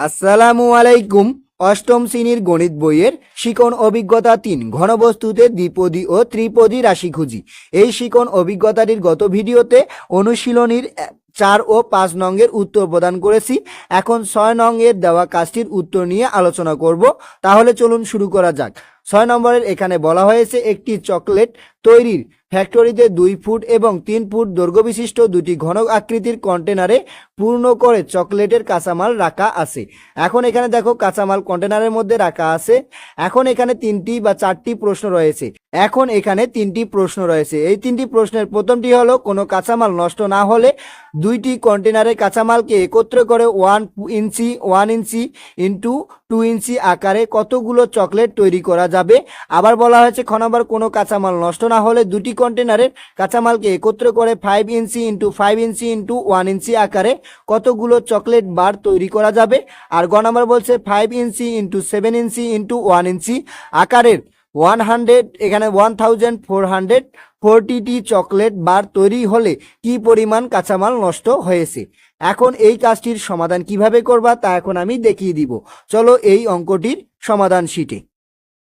আসসালামু আলাইকুম। অষ্টম শ্রেণির গণিত বইয়ের শিকন অভিজ্ঞতা তিন, ঘনবস্তুতে দ্বিপদী ও ত্রিপদী রাশি খুঁজি। এই শিকন অভিজ্ঞতাটির গত ভিডিওতে অনুশীলনীর চার ও পাঁচ নঙ্গের উত্তর প্রদান করেছি। এখন ছয় নঙ্গের দেওয়া কাজটির উত্তর নিয়ে আলোচনা করব। তাহলে চলুন শুরু করা যাক। ছয় নম্বরের এখানে বলা হয়েছে একটি চকলেট তৈরির ফ্যাক্টরিতে দুই ফুট এবং তিন ফুট দৈর্ঘ্য বিশিষ্ট দুটি ঘন আকৃতির কন্টেনারে পূর্ণ করে চকলেটের কাঁচামাল রাখা আছে। এখন এখানে দেখো কাঁচামাল কন্টেনারের মধ্যে রাখা আছে। এখন এখানে তিনটি বা চারটি প্রশ্ন রয়েছে। এখন এখানে তিনটি প্রশ্ন রয়েছে। এই তিনটি প্রশ্নের প্রথমটি হলো, কোনো কাঁচামাল নষ্ট না হলে দুইটি কন্টেনারের কাঁচামালকে একত্র করে one inch one inch into two inch আকারে কতগুলো চকলেট তৈরি করা যাবে? আবার বলা হয়েছে, খ কোনো কাঁচামাল নষ্ট না হলে দুটি কন্টেনারের কাঁচামালকে একত্র করে five inch into five inch into one inch আকারে কতগুলো চকলেট বার তৈরি করা যাবে? আর গ নম্বর বলছে five inch into seven inch into one inch আকারের ওয়ান হান্ড্রেড এখানে one thousand four hundred ফোরটিটি chocolate bar তৈরি হলে কি পরিমাণ কাঁচামাল নষ্ট হয়েছে? এখন এই কাজটির সমাধান কীভাবে করবা তা এখন আমি দেখিয়ে দিব। চলো এই অঙ্কটির সমাধান শিটে।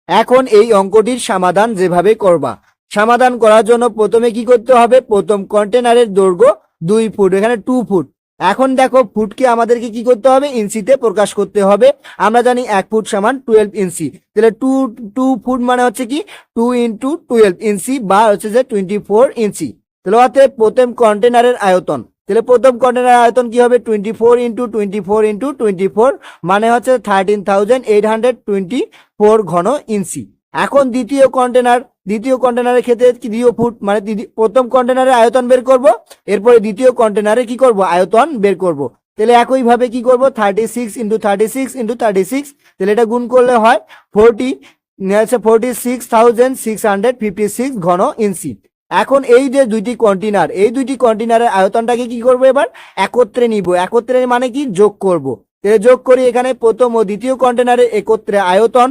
এখন এই অঙ্কটির সমাধান যেভাবে করবা। সমাধান করার জন্য প্রথমে কি করতে হবে? প্রথম কন্টেনারের দৈর্ঘ্য দুই ফুট, এখানে টু ফুট এখন দেখো ফুটকে আমাদেরকে কি করতে হবে? ইঞ্চিতে প্রকাশ করতে হবে। আমরা জানি এক ফুট সমান টুয়েলভ ইঞ্চি তাহলে টু টু ফুট মানে হচ্ছে কি? টু ইন্টু টুয়েলভ ইঞ্চি বা হচ্ছে যে টোয়েন্টি ফোর ইঞ্চি তাহলে অতএব প্রথম কন্টেনারের আয়তন। তাহলে প্রথম কন্টেনারের আয়তন কি হবে? Twenty four into twenty four into twenty four মানে হচ্ছে thirteen thousand eight hundred twenty four ঘন ইঞ্চি এখন দ্বিতীয় কন্টেনার দ্বিতীয় কন্টেনারের ক্ষেত্রে দ্বিতীয় ফুট মানে প্রথম কন্টেনারের আয়তন বের করব, এরপরে দ্বিতীয় কন্টেনারে কি করব? আয়তন বের করব। তাহলে একইভাবে কি করব? Thirty six into thirty six into thirty six তাহলে এটা গুণ করলে হয় ফোরটি হচ্ছে forty six thousand six hundred fifty six ঘন ইঞ্চি এখন এই যে দুইটি কন্টেনার এই দুইটি কন্টেনারের আয়তনটাকে কি করব এবার? একত্রে নিব। একত্রে মানে কি? যোগ করব। তাহলে যোগ করি এখানে প্রথম ও দ্বিতীয় কন্টেনারের একত্রে আয়তন।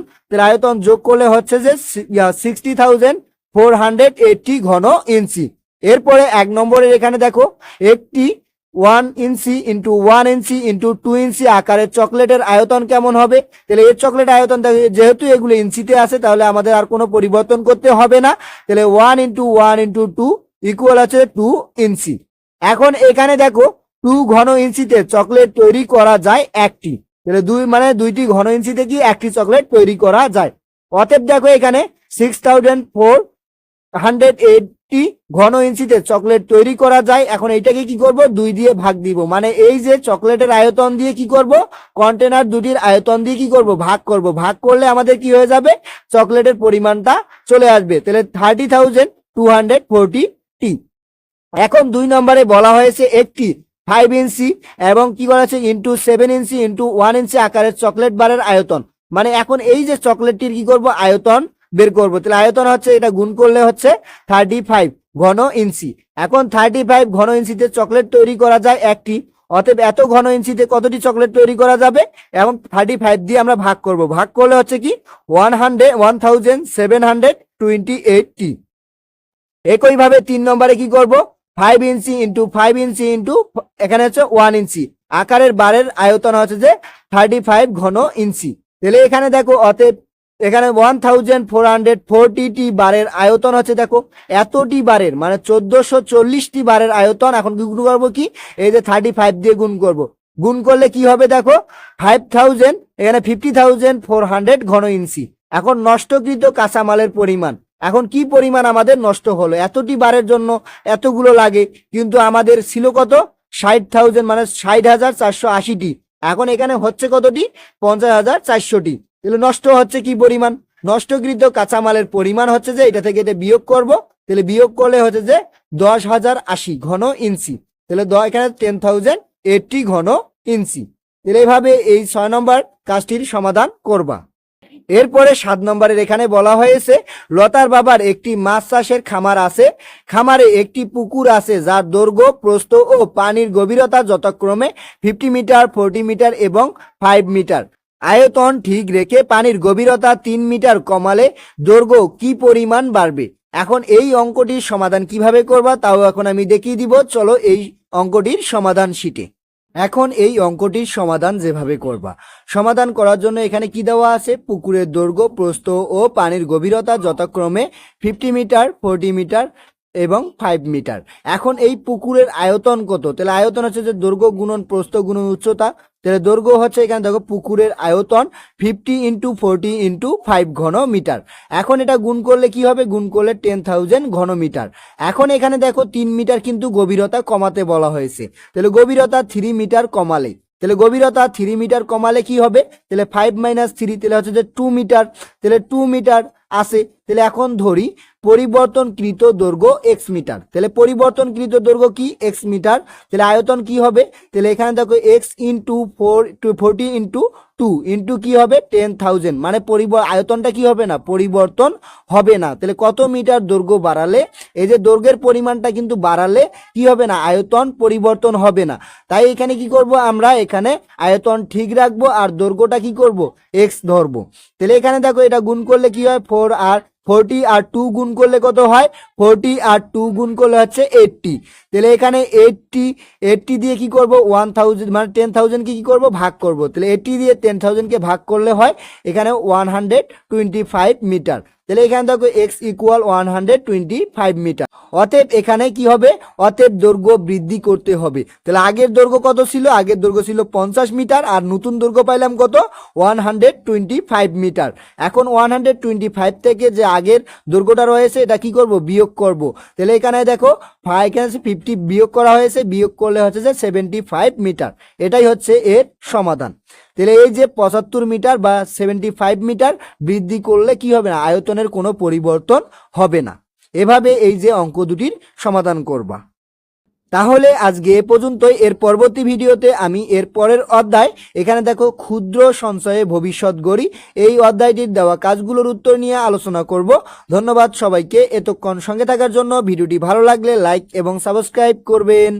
আয়তন যোগ করলে হচ্ছে যে sixty thousand four hundred eighty ঘন ইঞ্চি। এরপরে এক নম্বরের এখানে দেখো, একটি one inch into one inch into two inch আকারের চকলেটের আয়তন কেমন হবে? তাহলে এর চকলেট আয়তন যেহেতু এগুলো ইঞ্চিতে আছে, তাহলে আমাদের আর কোনো পরিবর্তন করতে হবে না। তাহলে one into one into two equal আছে টু ইঞ্চি। এখন এখানে দেখো টু ঘন ইঞ্চিতে চকলেট তৈরি করা যায় একটি। তাহলে দুই মানে দুইটি ঘন ইঞ্চিতে কি একটি চকলেট তৈরি করা যায়। অতএব দেখো এখানে six thousand four hundred eighty ঘন ইঞ্চিতে চকলেট তৈরি করা যায়। এখন এইটাকে কি করব? দুই দিয়ে ভাগ দিব। মানে এই যে চকলেটের আয়তন দিয়ে কি করব? কন্টেনার দুটির আয়তন দিয়ে কি করব? ভাগ করব। ভাগ করলে আমাদের কি হয়ে যাবে? চকলেটের পরিমাণটা চলে আসবে। তাহলে thirty thousand two hundred forty টি। এখন দুই নম্বরে বলা হয়েছে একটি ফাইভ ইঞ্চি এবং কি করা আছে into seven inch into one inch আকারের চকলেট বারের আয়তন। মানে এখন এই যে চকলেটটির কি করব? আয়তন বের করব। তাহলে আয়তন হচ্ছে, এটা গুণ করলে হচ্ছে থার্টি ফাইভ ঘন ইঞ্চি। এখন থার্টি ফাইভ ঘন ইঞ্চিতে চকলেট তৈরি করা যায় একটি। অতএব এত ঘন ইঞ্চিতে কতটি চকলেট তৈরি করা যাবে? এবং থার্টি ফাইভ দিয়ে আমরা ভাগ করব। ভাগ করলে হচ্ছে কি? One hundred one thousand seven hundred twenty eight টি একইভাবে তিন নম্বরে কি করব? Five inch into five inch into এখানে হচ্ছে ওয়ান ইঞ্চি আকারের বারের আয়তন হচ্ছে যে থার্টি ফাইভ ঘন ইঞ্চি তাহলে এখানে দেখো অতএব এখানে ওয়ান থাউজেন্ড ফোর হান্ড্রেড টি বারের আয়তন হচ্ছে দেখো, এতটি বারের মানে চোদ্দশো চল্লিশটি বারের আয়তন। এখন গুণ করব কি? এই যে থার্টি ফাইভ দিয়ে গুণ করব। গুণ করলে কি হবে দেখো? ফাইভ থাউজেন্ড এখানে ফিফটি থাউজেন্ড ফোর হান্ড্রেড ঘন ইঞ্চি এখন নষ্টকৃত কাঁচামালের পরিমাণ। এখন কি পরিমাণ আমাদের নষ্ট হলো? এতটি বারের জন্য এতগুলো লাগে, কিন্তু আমাদের ছিল কত? ষাট থাউজেন্ড মানে ষাট হাজার চারশো আশিটি। এখন এখানে হচ্ছে কতটি? পঞ্চাশ হাজার চারশোটি। তাহলে নষ্ট হচ্ছে কি পরিমাণ? নষ্টকৃত কাঁচামালের পরিমাণ হচ্ছে যে, এটা থেকে এটা বিয়োগ করব। তাহলে বিয়োগ করলে হচ্ছে যে দশ হাজার আশি ঘন ইঞ্চি। তাহলে এখানে টেন থাউজেন্ড এইটটি ঘন ইঞ্চি। তাহলে এইভাবে এই ছয় নম্বর কাজটির সমাধান করবা। এরপরে সাত নম্বরের এখানে বলা হয়েছে, লতার বাবার একটি মাছ চাষের খামার আছে। খামারে একটি পুকুর আছে যার দৈর্ঘ্য, প্রস্থ ও পানির গভীরতা যথাক্রমে ফিফটি মিটার ফোরটি মিটার এবং ফাইভ মিটার আয়তন ঠিক রেখে পানির গভীরতা তিন মিটার কমালে দৈর্ঘ্য কি পরিমাণ বাড়বে? এখন এই অঙ্কটির সমাধান কীভাবে করবা, তাও এখন আমি দেখিয়ে দিব। চলো এই অঙ্কটির সমাধান শিটে এখন এই অঙ্কটির সমাধান যেভাবে করবা। সমাধান করার জন্য এখানে কি দেওয়া আছে? পুকুরের দৈর্ঘ্য, প্রস্থ ও পানির গভীরতা যথাক্রমে ফিফটি মিটার ফোরটি মিটার এবং ফাইভ মিটার এখন এই পুকুরের আয়তন কত? তাহলে আয়তন হচ্ছে যে দৈর্ঘ্য গুণন প্রস্থ গুণন উচ্চতা। তাহলে দৈর্ঘ্য হচ্ছে এখানে দেখো পুকুরের আয়তন fifty into forty into five ঘন মিটার এখন এটা গুণ করলে কি হবে? গুণ করলে টেন থাউজেন্ড ঘন মিটার এখন এখানে দেখো তিন মিটার কিন্তু গভীরতা কমাতে বলা হয়েছে। তাহলে গভীরতা থ্রি মিটার কমালে। তাহলে গভীরতা থ্রি মিটার কমালে কি হবে? তাহলে ফাইভ মাইনাস থ্রি তাহলে হচ্ছে যে টু মিটার তাহলে টু মিটার আসে তাহলে এখন ধরি পরিবর্তনকৃত দৈর্ঘ্য এক্স মিটার। তাহলে পরিবর্তনকৃত দৈর্ঘ্য কি? X metre. তাহলে আয়তন কি হবে? তাহলে এখানে দেখো X into four two into two into কি হবে? টেন থাউজেন্ড মানে আয়তনটা কি হবে না? পরিবর্তন হবে না। তাহলে কত মিটার দৈর্ঘ্য বাড়ালে? এই যে দৈর্ঘ্যের পরিমাণটা কিন্তু বাড়ালে কি হবে না? আয়তন পরিবর্তন হবে না। তাই এখানে কি করব আমরা? এখানে আয়তন ঠিক রাখব আর দৈর্ঘ্যটা কি করব? এক্স ধরবো। তাহলে এখানে দেখো এটা গুণ করলে কি হয়? ফোর আর ফোরটি আর টু গুণ করলে কত হয়? ফোরটি আর টু গুণ করলে হচ্ছে এইটটি। তাহলে এখানে এইটটি এইটটি দিয়ে কি করব? ওয়ান থাউজেন্ড মানে টেন থাউজেন্ডকে কী করব? ভাগ করব। তাহলে এইটটি দিয়ে টেন থাউজেন্ডকে ভাগ করলে হয় এখানে one hundred twenty five metre. তাহলে এখানে দেখো X equal one hundred twenty five metre অতএব এখানে কি হবে? অতএব দৈর্ঘ্য বৃদ্ধি করতে হবে। তাহলে আগের দৈর্ঘ্য কত ছিল? আগের দৈর্ঘ্য ছিল পঞ্চাশ মিটার আর নতুন দৈর্ঘ্য পাইলাম কত? One hundred twenty five metre এখন ওয়ান হান্ড্রেড টোয়েন্টি ফাইভ থেকে যে আগের দৈর্ঘ্যটা রয়েছে, এটা কি করব? বিয়োগ করব। তাহলে এখানে দেখো ফা- এখানে ফিফটি বিয়োগ করা হয়েছে। বিয়োগ করলে হচ্ছে যে সেভেন্টি ফাইভ মিটার এটাই হচ্ছে এর সমাধান। তাহলে এই যে পঁচাত্তর মিটার বা সেভেন্টি ফাইভ মিটার বৃদ্ধি করলে কি হবে না? আয়তনের কোনো পরিবর্তন হবে না। এভাবে এই যে অঙ্ক দুটির সমাধান করবা। তাহলে আজকে এ পর্যন্তই। এর পরবর্তী ভিডিওতে আমি এর পরের অধ্যায়, এখানে দেখো ক্ষুদ্র সঞ্চয়ে ভবিষ্যৎ গড়ি, এই অধ্যায়টির দেওয়া কাজগুলোর উত্তর নিয়ে আলোচনা করব। ধন্যবাদ সবাইকে। এতক্ষণ সঙ্গে থাকার জন্য ভিডিওটি ভালো লাগলে লাইক এবং সাবস্ক্রাইব করবেন।